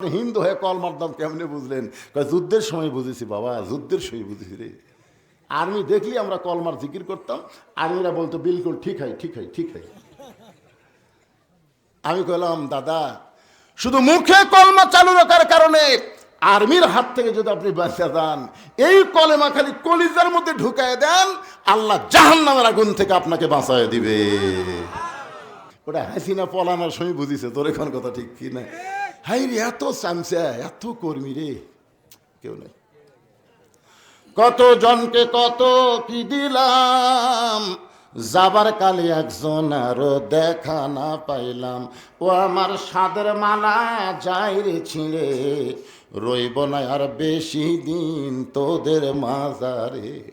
হিন্দু হয়ে কলমার দাম কেমনে বুঝলেন? যুদ্ধের সময় বুঝেছি বাবা, যুদ্ধের সময় বুঝেছি রে। আর্মি দেখলি আমরা কলমার জিকির করতাম, আর্মিরা বলতো, বিলকুল ঠিক হয় ঠিক হয় ঠিক হয়। আমি কইলাম, দাদা, শুধু মুখে কলমা চালু রাখার কারণে আর্মির হাত থেকে যদি আপনি বাঁচা যান, এই কলেমা খালি কলিজার মধ্যে ঢুকায় দেন, আল্লাহ জাহান নামের আগুন থেকে আপনাকে বাঁচায় দিবে। ওটা হাসিনা, পলানোর সময় বুঝিছে, তোর এখন কথা ঠিক কি না? হাই রে এত চামচা এত কর্মী রে। কেউ নাই। কত জনকে কত কি দিলাম, যাবার কালে একজন আরও দেখা না পাইলাম। ও আমার সাদের মালা যাই রে ছিঁড়ে, রইব না আর বেশি দিন তোদের মাজারে।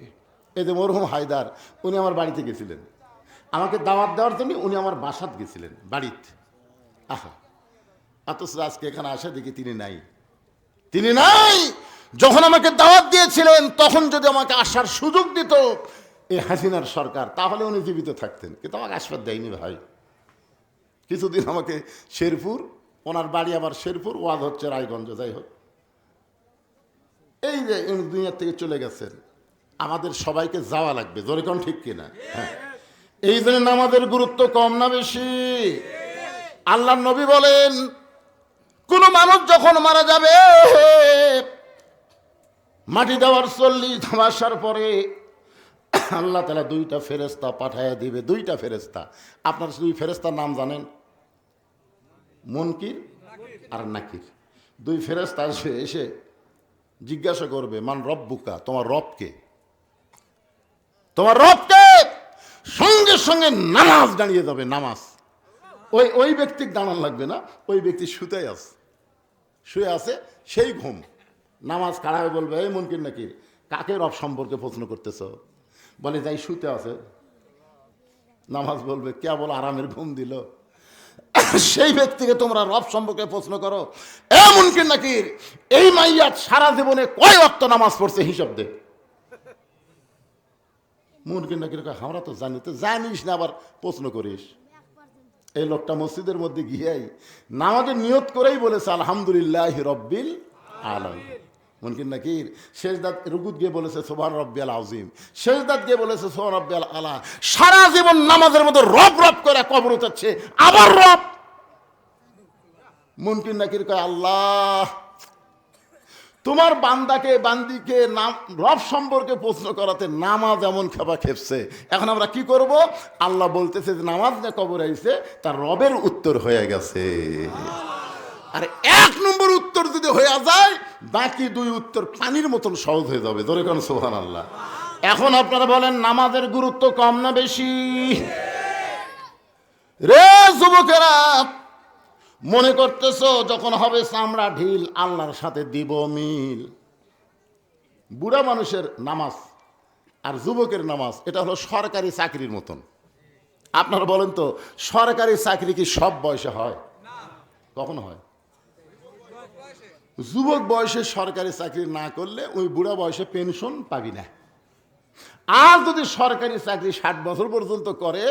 যে মরহুম হায়দার, উনি আমার বাড়িতে গেছিলেন। আমাকে দাওয়াত দেওয়ার জন্য উনি আমার বাসাত গেছিলেন, বাড়িতে। আহা। অথচ আজকে এখানে আসা দেখি তিনি নাই। তিনি নাই! যখন আমাকে দাওয়াত দিয়েছিলেন, তখন যদি আমাকে আসার সুযোগ দিত এই হাসিনার সরকার, তাহলে উনি জীবিত থাকতেন। কিন্তু আমাকে আশীর্বাদ দেয়নি ভাই। কিছুদিন আমাকে শেরপুর, ওনার বাড়ি আবার শেরপুর, ওয়াজ হচ্ছে রায়গঞ্জ, যাই হোক। এই যে উনি দুনিয়ার থেকে চলে গেছেন, আমাদের সবাইকে যাওয়া লাগবে। জোরে কোন ঠিক কিনা? হ্যাঁ। এই জন্য আমাদের গুরুত্ব কম না বেশি? আল্লাহ নবী বলেন কোন মানুষ যখন মারা যাবে, মাটি দেওয়ার চল্লিশ ধামাসার পরে আল্লাহ তালা দুইটা ফেরেস্তা পাঠাইয়া দিবে, দুইটা ফেরেস্তা আপনার দুই ফেরেস্তার নাম জানেন? মনকির আর নাকির। দুই ফেরেস্তা আসবে এসে জিজ্ঞাসা করবে, মান রব বুকা তোমার রবকে তোমার রবকে সঙ্গে সঙ্গে নামাজ দাঁড়িয়ে যাবে, নামাজ। ওই ওই ব্যক্তির দাঁড়ান লাগবে না, ওই ব্যক্তি শুতে আছে। শুয়ে আছে, সেই ঘুম। নামাজ হয়ে বলবে, এই মনকির নাকি? কাকে রব সম্পর্কে প্রশ্ন করতেছ? বলে, যাই শুতে আছে। নামাজ বলবে, কেবল আরামের ঘুম দিল। সেই ব্যক্তিকে তোমরা রব সম্পর্কে প্রশ্ন করো এমন কি নাকি? এই মাইয়া সারা জীবনে কয় অক্ত নামাজ পড়ছে হিসাব দে। মুনকিন নাকি আমরা তো জানি তো জানিস না আবার প্রশ্ন করিস। এই লোকটা মসজিদের মধ্যে গিয়েই নামাজের নিয়ত করেই বলেছে, আলহামদুলিল্লাহ রব্বিল আলম মুনকিন নাকির শেষদাত রুকুত গিয়ে বলেছে সোহান রব্বিয়াল আজিম শেষদাত গিয়ে বলেছে সোহান রব্বিয়াল আলা। সারা জীবন নামাজের মধ্যে রব রব করে কবর উঠাচ্ছে, আবার রব। মুনকিন নাকির কয়, আল্লাহ তোমার বান্দাকে, বান্দিকে, নাম, রব সম্পর্কে প্রশ্ন করাতে নামাজ এমন খেপা খেপছে। এখন আমরা কি করব? আল্লাহ বলতেছে যে নামাজ না কবর আইছে, তার রবের উত্তর হয়ে গেছে। আর এক নম্বর উত্তর যদি হয়ে যায়, বাকি দুই উত্তর পানির মতন সহজ হয়ে যাবে। ধরে কোন সোহান আল্লাহ এখন আপনারা বলেন, নামাজের গুরুত্ব কম না বেশি? রে যুবকেরা মনে করতেছ যখন হবে চামড়া ঢিল, আল্লাহর সাথে দিব মিল। বুড়া মানুষের নামাজ আর যুবকের নামাজ, এটা হলো সরকারি চাকরির মতন। আপনারা বলেন তো, সরকারি চাকরি কি সব বয়সে হয়? কখন হয়? যুবক বয়সে সরকারি চাকরি না করলে ওই বুড়া বয়সে পেনশন পাবি না। আর যদি সরকারি চাকরি ষাট বছর পর্যন্ত করে,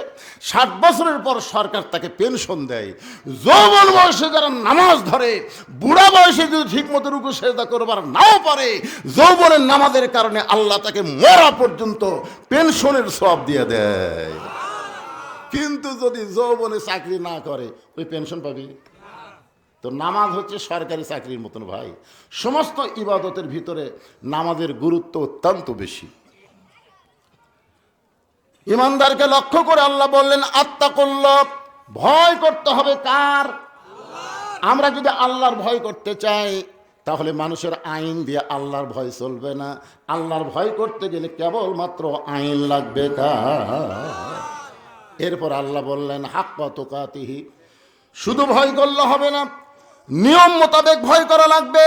ষাট বছরের পর সরকার তাকে পেনশন দেয়। যৌবন বয়সে যারা নামাজ ধরে, বুড়া বয়সে যদি ঠিক মতো রুকু সেজদা করবার নাও পারে, যৌবনের নামাজের কারণে আল্লাহ তাকে মরা পর্যন্ত পেনশনের সব দিয়ে দেয়। কিন্তু যদি যৌবনে চাকরি না করে, ওই পেনশন পাবি? তো নামাজ হচ্ছে সরকারি চাকরির মতন ভাই। সমস্ত ইবাদতের ভিতরে নামাজের গুরুত্ব অত্যন্ত বেশি। ইমানদারকে লক্ষ্য করে আল্লাহ বললেন আত্মা করল ভয় করতে হবে কার? আমরা যদি আল্লাহর ভয় করতে চাই, তাহলে মানুষের আইন দিয়ে আল্লাহর ভয় চলবে না। আল্লাহর ভয় করতে গেলে কেবলমাত্র আইন লাগবে কার? এরপর আল্লাহ বললেন হাক পাতকাতিহি শুধু ভয় করলে হবে না, নিয়ম মোতাবেক ভয় করা লাগবে।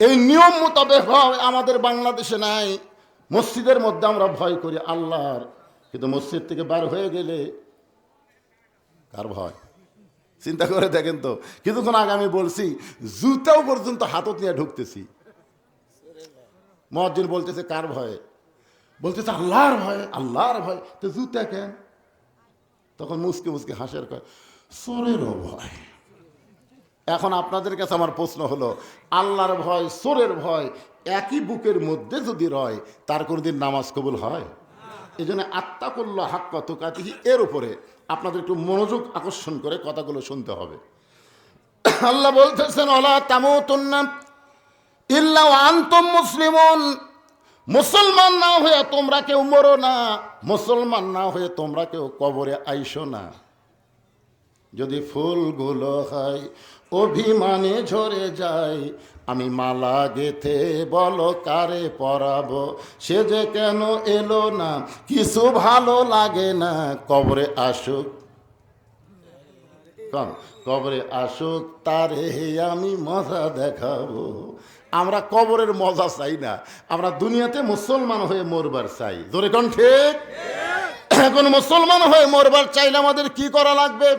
এই নিয়ম মোতাবেক ভয় আমাদের বাংলাদেশে নাই, মসজিদের মধ্যে আমরা ভয় করি আল্লাহর কিন্তু মসজিদ থেকে বার হয়ে গেলে কার ভয়? চিন্তা করে দেখেন তো। কিছুক্ষণ আগে আমি বলছি, জুতাও পর্যন্ত হাতত নিয়ে ঢুকতেছি। মহাজিন বলতেছে, কার ভয়ে? বলতেছে, আল্লাহর ভয় আল্লাহর ভয়। তো জুতা কেন? তখন মুসকে মুসকে হাসের কয় চোরেরও ভয়। এখন আপনাদের কাছে আমার প্রশ্ন হলো, আল্লাহর ভয় সোরের ভয় একই বুকের মধ্যে যদি রয়, তার কোনোদিন নামাজ কবুল হয়? এই জন্য আত্মা করল হাক কত কাতিহি এর উপরে আপনাদের একটু মনোযোগ আকর্ষণ করে কথাগুলো শুনতে হবে। আল্লাহ বলতেছেন অলা তামুতুন্না ইল্লা আন্তম মুসলিমন। মুসলমান না হয়ে তোমরা কেউ মরো না, মুসলমান না হয়ে তোমরা কেউ কবরে আইসো না। যদি ফুলগুলো হয় অভিমানে ঝরে যায় আমি মালা গেথে বলো কারে পরাবো? সে যে কেন এলো না? কিছু ভালো লাগে না। কবরে আসুক। কন কবরে আসুক, তারে আমি মজা দেখাবো। আমরা কবরের মজা চাই না। আমরা দুনিয়াতে মুসলমান হয়ে মরবার চাই। ধরে কণ্ঠে এখন মুসলমান হয়ে মরবার চাইলে আমাদের কি করা লাগবে?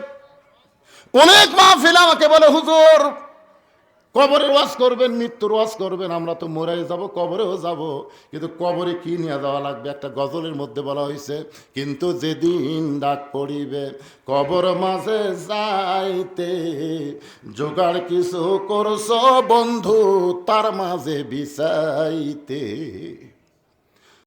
অনেক মাহফিল আমাকে বলে, হুজুর, কবরের ওয়াজ করবেন, মৃত্যুর ওয়াজ করবেন, আমরা তো মরাই যাব, কবরেও যাব। কিন্তু কবরে কি নিয়ে যাওয়া লাগবে? একটা গজলের মধ্যে বলা হয়েছে, কিন্তু যেদিন ডাক পড়িবে, কবর মাঝে যাইতে জোগাড় কিছু করছ বন্ধু, তার মাঝে বিছাইতে।